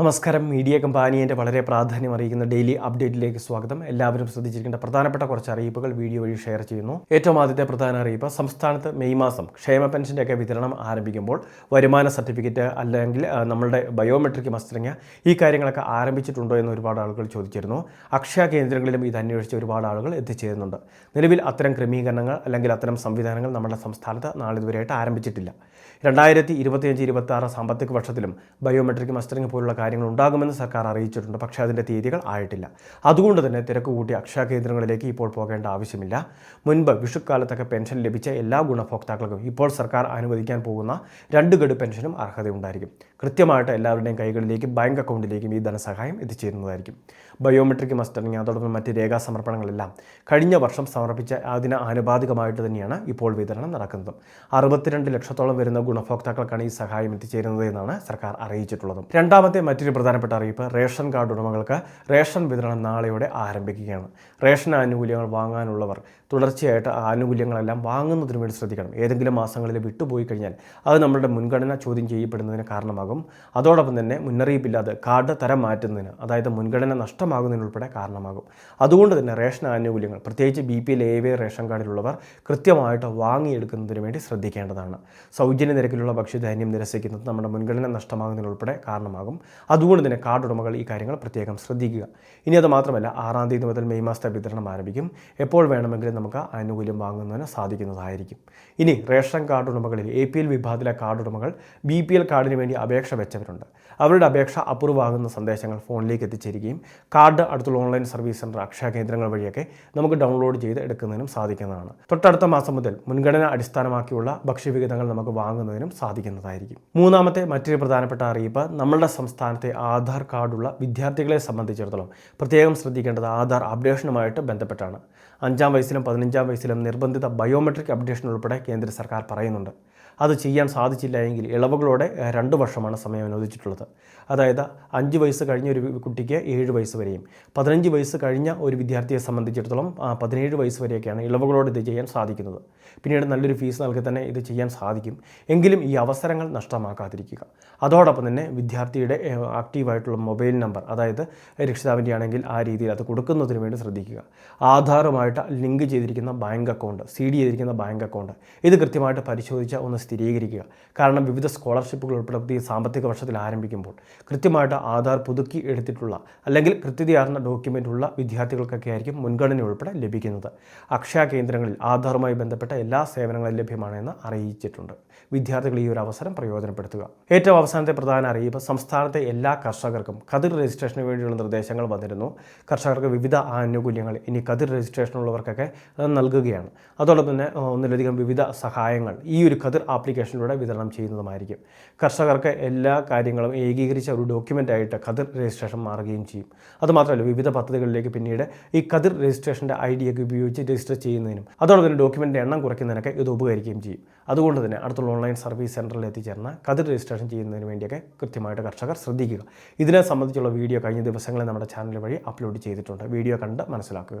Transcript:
നമസ്കാരം. മീഡിയ കമ്പാനിയന്റെ വളരെ പ്രാധാന്യം അറിയിക്കുന്ന ഡെയിലി അപ്ഡേറ്റിലേക്ക് സ്വാഗതം. എല്ലാവരും ശ്രദ്ധിച്ചിരിക്കേണ്ട പ്രധാനപ്പെട്ട കുറച്ച് അറിയിപ്പുകൾ വീഡിയോ വഴി ഷെയർ ചെയ്യുന്നു. ഏറ്റവും ആദ്യത്തെ പ്രധാന അറിയിപ്പ് സംസ്ഥാനത്ത് മെയ് മാസം ക്ഷേമ പെൻഷന്റെയൊക്കെ വിതരണം ആരംഭിക്കുമ്പോൾ വരുമാന സർട്ടിഫിക്കറ്റ് അല്ലെങ്കിൽ നമ്മളുടെ ബയോമെട്രിക് മസ്റ്ററിങ് ഈ കാര്യങ്ങളൊക്കെ ആരംഭിച്ചിട്ടുണ്ടോ എന്ന് ഒരുപാട് ആളുകൾ ചോദിച്ചിരുന്നു. അക്ഷയ കേന്ദ്രങ്ങളിലും ഇത് അന്വേഷിച്ച് ഒരുപാട് ആളുകൾ എത്തിച്ചേരുന്നുണ്ട്. നിലവിൽ അത്തരം ക്രമീകരണങ്ങൾ അല്ലെങ്കിൽ അത്തരം സംവിധാനങ്ങൾ നമ്മുടെ സംസ്ഥാനത്ത് നാളിതുവരെയായിട്ട് ആരംഭിച്ചിട്ടില്ല. രണ്ടായിരത്തി ഇരുപത്തിയഞ്ച് ഇരുപത്തി ആറ് സാമ്പത്തിക വർഷത്തിലും ബയോമെട്രിക് മസ്റ്ററിങ് പോലുള്ള കാര്യങ്ങൾ ഉണ്ടാകുമെന്ന് സർക്കാർ അറിയിച്ചിട്ടുണ്ട്. പക്ഷേ അതിന്റെ തീയതികൾ ആയിട്ടില്ല. അതുകൊണ്ട് തന്നെ തിരക്ക് കൂട്ടി അക്ഷയ കേന്ദ്രങ്ങളിലേക്ക് ഇപ്പോൾ പോകേണ്ട ആവശ്യമില്ല. മുൻപ് വിഷുക്കാലത്തൊക്കെ പെൻഷൻ ലഭിച്ച എല്ലാ ഗുണഭോക്താക്കൾക്കും ഇപ്പോൾ സർക്കാർ അനുവദിക്കാൻ പോകുന്ന രണ്ട് ഗഡു പെൻഷനും അർഹതയുണ്ടായിരിക്കും. കൃത്യമായിട്ട് എല്ലാവരുടെയും കൈകളിലേക്കും ബാങ്ക് അക്കൗണ്ടിലേക്കും ഈ ധനസഹായം എത്തിച്ചേരുന്നതായിരിക്കും ബയോമെട്രിക് മസ്റ്ററിംഗ് അതോടൊപ്പം മറ്റ് രേഖാ സമർപ്പണങ്ങളെല്ലാം കഴിഞ്ഞ വർഷം സമർപ്പിച്ച അതിന് ആനുപാതികമായിട്ട് തന്നെയാണ് ഇപ്പോൾ വിതരണം നടക്കുന്നത്. അറുപത്തിരണ്ട് ലക്ഷത്തോളം വരുന്ന ഗുണഭോക്താക്കൾക്കാണ് ഈ സഹായം എത്തിച്ചേരുന്നത് എന്നാണ് സർക്കാർ അറിയിച്ചിട്ടുള്ളത്. രണ്ടാമത്തെ മറ്റൊരു പ്രധാനപ്പെട്ട അറിയിപ്പ് റേഷൻ കാർഡ് ഉടമകൾക്ക് റേഷൻ വിതരണം നാളെയോടെ ആരംഭിക്കുകയാണ്. റേഷൻ ആനുകൂല്യങ്ങൾ വാങ്ങാനുള്ളവർ തുടർച്ചയായിട്ട് ആനുകൂല്യങ്ങളെല്ലാം വാങ്ങുന്നതിന് വേണ്ടി ശ്രദ്ധിക്കണം. ഏതെങ്കിലും മാസങ്ങളിൽ വിട്ടുപോയി കഴിഞ്ഞാൽ അത് നമ്മളുടെ മുൻഗണന ചോദ്യം ചെയ്യപ്പെടുന്നതിന് കാരണമാകും. അതോടൊപ്പം തന്നെ മുന്നറിയിപ്പില്ലാതെ കാർഡ് തരം മാറ്റുന്നതിന് അതായത് മുൻഗണന നഷ്ടമാകുന്നതിനുൾപ്പെടെ കാരണമാകും. അതുകൊണ്ട് തന്നെ റേഷൻ ആനുകൂല്യങ്ങൾ പ്രത്യേകിച്ച് B P L A ration കാർഡിലുള്ളവർ കൃത്യമായിട്ട് വാങ്ങിയെടുക്കുന്നതിന് വേണ്ടി ശ്രദ്ധിക്കേണ്ടതാണ്. സൗജന്യ നിരക്കിലുള്ള ഭക്ഷ്യധാന്യം നിരസിക്കുന്നത് നമ്മുടെ മുൻഗണന നഷ്ടമാകുന്നതിനുൾപ്പെടെ കാരണമാകും. അതുകൊണ്ട് തന്നെ കാർഡ് ഉടമകൾ ഈ കാര്യങ്ങൾ പ്രത്യേകം ശ്രദ്ധിക്കുക. ഇനി അത് മാത്രമല്ല ആറാം തീയതി മുതൽ മെയ് മാസത്തെ വിതരണം ആരംഭിക്കും. എപ്പോൾ വേണമെങ്കിലും നമുക്ക് ആനുകൂല്യം വാങ്ങുന്നതിന് സാധിക്കുന്നതായിരിക്കും. ഇനി റേഷൻ കാർഡ് ഉടമകളിൽ എ പി എൽ വിഭാഗത്തിലെ കാർഡ് ഉടമകൾ ബി പി എൽ കാർഡിന് വേണ്ടി അപേക്ഷ വെച്ചവരുണ്ട്. അവരുടെ അപേക്ഷ അപ്രൂവ് ആകുന്ന സന്ദേശങ്ങൾ ഫോണിലേക്ക് എത്തിച്ചേരുകയും കാർഡ് അടുത്തുള്ള ഓൺലൈൻ സർവീസ് സെന്റർ അക്ഷയ കേന്ദ്രങ്ങൾ വഴിയൊക്കെ നമുക്ക് ഡൗൺലോഡ് ചെയ്ത് എടുക്കുന്നതിനും സാധിക്കുന്നതാണ്. തൊട്ടടുത്ത മാസം മുതൽ മുൻഗണന അടിസ്ഥാനമാക്കിയുള്ള ഭക്ഷ്യവിഹിതങ്ങൾ നമുക്ക് വാങ്ങുന്നതിനും സാധിക്കുന്നതായിരിക്കും. മൂന്നാമത്തെ മറ്റൊരു പ്രധാനപ്പെട്ട അറിയിപ്പ് നമ്മളുടെ സംസ്ഥാനത്തെ ആധാർ കാർഡുള്ള വിദ്യാർത്ഥികളെ സംബന്ധിച്ചിടത്തോളം പ്രത്യേകം ശ്രദ്ധിക്കേണ്ടത് ആധാർ അപ്ഡേഷനുമായിട്ട് ബന്ധപ്പെട്ടാണ്. അഞ്ചാം വയസ്സിലും പതിനഞ്ചാം വയസ്സിലും നിർബന്ധിത ബയോമെട്രിക് അപ്ഡേഷൻ ഉൾപ്പെടെ കേന്ദ്ര സർക്കാർ പറയുന്നുണ്ട്. അത് ചെയ്യാൻ സാധിച്ചില്ല എങ്കിൽ ഇളവുകളോടെ രണ്ട് വർഷമാണ് സമയം അനുവദിച്ചിട്ടുള്ളത് അതായത് അഞ്ച് വയസ്സ് കഴിഞ്ഞ ഒരു കുട്ടിക്ക് ഏഴ് വയസ്സ് വരെയും പതിനഞ്ച് വയസ്സ് കഴിഞ്ഞ ഒരു വിദ്യാർത്ഥിയെ സംബന്ധിച്ചിടത്തോളം പതിനേഴ് വയസ്സ് വരെയൊക്കെയാണ് ഇളവുകളോടെ ഇത് ചെയ്യാൻ സാധിക്കുന്നത്. പിന്നീട് നല്ലൊരു ഫീസ് നൽകി തന്നെ ഇത് ചെയ്യാൻ സാധിക്കും. എങ്കിലും ഈ അവസരങ്ങൾ നഷ്ടമാക്കാതിരിക്കുക. അതോടൊപ്പം തന്നെ വിദ്യാർത്ഥിയുടെ ആക്റ്റീവായിട്ടുള്ള മൊബൈൽ നമ്പർ അതായത് രക്ഷിതാവിന്റെ ആണെങ്കിൽ ആ രീതിയിൽ അത് കൊടുക്കുന്നതിന് വേണ്ടി ശ്രദ്ധിക്കുക. ആധാറുമായിട്ട് ലിങ്ക് ചെയ്തിരിക്കുന്ന ബാങ്ക് അക്കൗണ്ട് സി ഡി ചെയ്തിരിക്കുന്ന ബാങ്ക് അക്കൗണ്ട് ഇത് കൃത്യമായിട്ട് പരിശോധിച്ച ഒന്ന് സ്ഥിരീകരിക്കുക. കാരണം വിവിധ സ്കോളർഷിപ്പുകൾ ഉൾപ്പെടുത്തി സാമ്പത്തിക വർഷത്തിൽ ആരംഭിക്കുമ്പോൾ കൃത്യമായിട്ട് ആധാർ പുതുക്കി എടുത്തിട്ടുള്ള അല്ലെങ്കിൽ കൃത്യതയാർന്ന ഡോക്യുമെന്റ് ഉള്ള വിദ്യാർത്ഥികൾക്കൊക്കെ ആയിരിക്കും മുൻഗണന ഉൾപ്പെടെ ലഭിക്കുന്നത്. അക്ഷയ കേന്ദ്രങ്ങളിൽ ആധാറുമായി ബന്ധപ്പെട്ട എല്ലാ സേവനങ്ങളും ലഭ്യമാണെന്ന് അറിയിച്ചിട്ടുണ്ട്. വിദ്യാർത്ഥികൾ ഈ ഒരു അവസരം പ്രയോജനപ്പെടുത്തുക. ഏറ്റവും അവസാനത്തെ പ്രധാന അറിയിപ്പ് സംസ്ഥാനത്തെ എല്ലാ കർഷകർക്കും കതിർ രജിസ്ട്രേഷന് വേണ്ടിയുള്ള നിർദ്ദേശങ്ങൾ വന്നിരുന്നു. കർഷകർക്ക് വിവിധ ആനുകൂല്യങ്ങൾ ഇനി കതിർ രജിസ്ട്രേഷനുള്ളവർക്കൊക്കെ അത് നൽകുകയാണ്. അതോടൊപ്പം തന്നെ ഒന്നിലധികം വിവിധ സഹായങ്ങൾ. ഈ ഒരു കതിർ ആപ്ലിക്കേഷനിലൂടെ വിതരണം ചെയ്യുന്നതുമായിരിക്കും. കർഷകർക്ക് എല്ലാ കാര്യങ്ങളും ഏകീകരിച്ച ഒരു ഡോക്യുമെന്റായിട്ട് കതിർ രജിസ്ട്രേഷൻ മാറുകയും ചെയ്യും. അതുമാത്രമല്ല വിവിധ പദ്ധതികളിലേക്ക് പിന്നീട് ഈ കതിർ രജിസ്ട്രേഷന്റെ ഐ ഡിയൊക്കെ ഉപയോഗിച്ച് രജിസ്റ്റർ ചെയ്യുന്നതിനും അതോടൊപ്പം തന്നെ ഡോക്യുമെന്റ് എണ്ണം കുറയ്ക്കുന്നതിനൊക്കെ ഇത് ഉപകരിക്കുകയും ചെയ്യും. അതുകൊണ്ട് തന്നെ അടുത്തുള്ള ഓൺലൈൻ സർവീസ് സെന്ററിൽ എത്തിച്ചേർന്ന കതിർ രജിസ്ട്രേഷൻ ചെയ്യുന്നതിന് വേണ്ടിയൊക്കെ കൃത്യമായിട്ട് കർഷകർ ശ്രദ്ധിക്കുക. ഇതിനെ സംബന്ധിച്ചുള്ള വീഡിയോ കഴിഞ്ഞ ദിവസങ്ങളിൽ നമ്മുടെ ചാനൽ വഴി അപ്ലോഡ് ചെയ്തിട്ടുണ്ട്. വീഡിയോ കണ്ട് മനസ്സിലാക്കുക.